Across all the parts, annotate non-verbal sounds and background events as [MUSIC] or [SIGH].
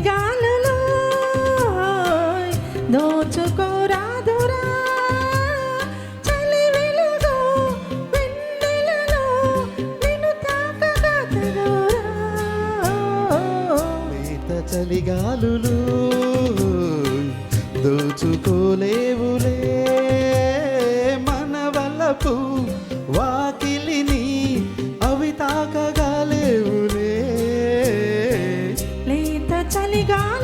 చలిగాలులో దోచుకోరాదురా చలి వెలుగు వెన్నెలలో నిన్ను తాకగా తగోరా లేత చలిగాలులు దోచుకోలేవులే మన వల్లపు లేత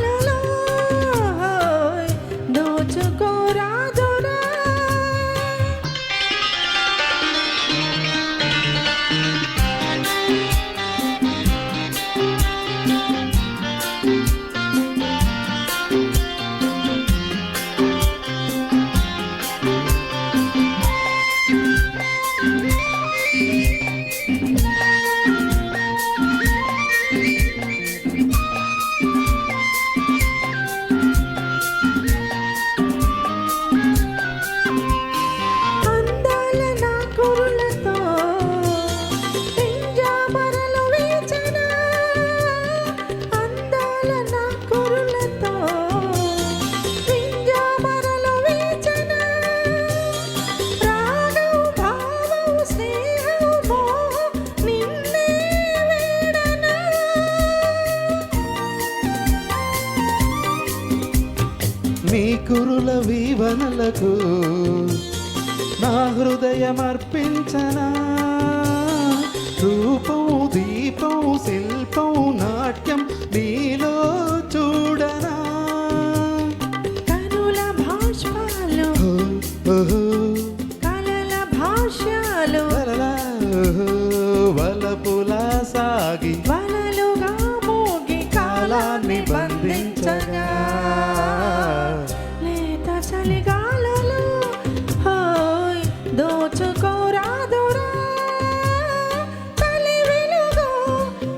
నీ కురుల వీవనలకు నా హృదయం అర్పించనా రూపం దీపం శిల్పం నాట్యం నీలో చూడనా? కనుల భాష్పాలు కలల భాష్యాలు వలపులా సాగి వలలుగా మోగి కాలాన్ని బంధించగా. చలిగాలలో హాయ్ దోచుకోరాదురా చలి వెలుగు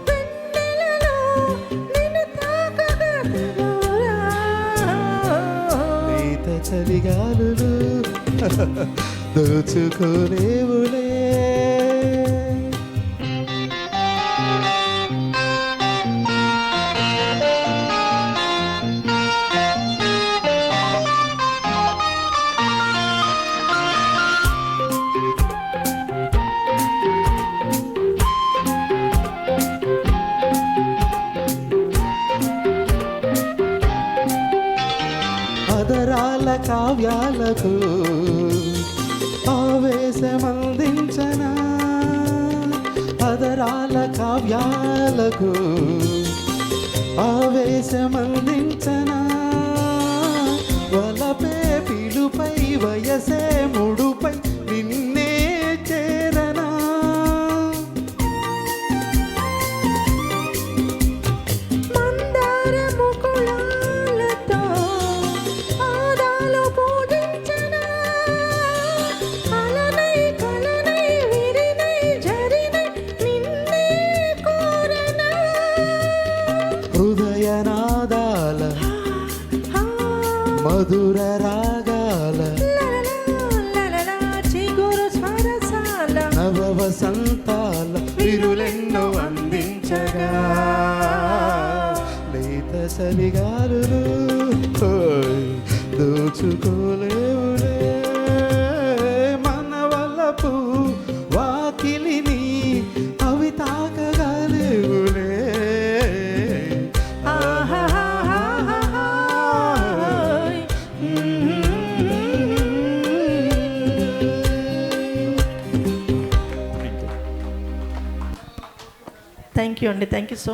వెన్నెలలో నిన్ను తాకగా తగోరా. [LAUGHS] దోచుకోలేవులే కావ్యాలకు ఆవేశమందించన. అదరాల కావ్యాలకు ఆవేశమందించన. మధుర రాగాల చిగురు స్వరసాల నవ వసంతాల విరులెన్నో అందించగా. లేత చలిగాలులు ఓయ్, థ్యాంక్ యూ అండి థ్యాంక్ యూ సో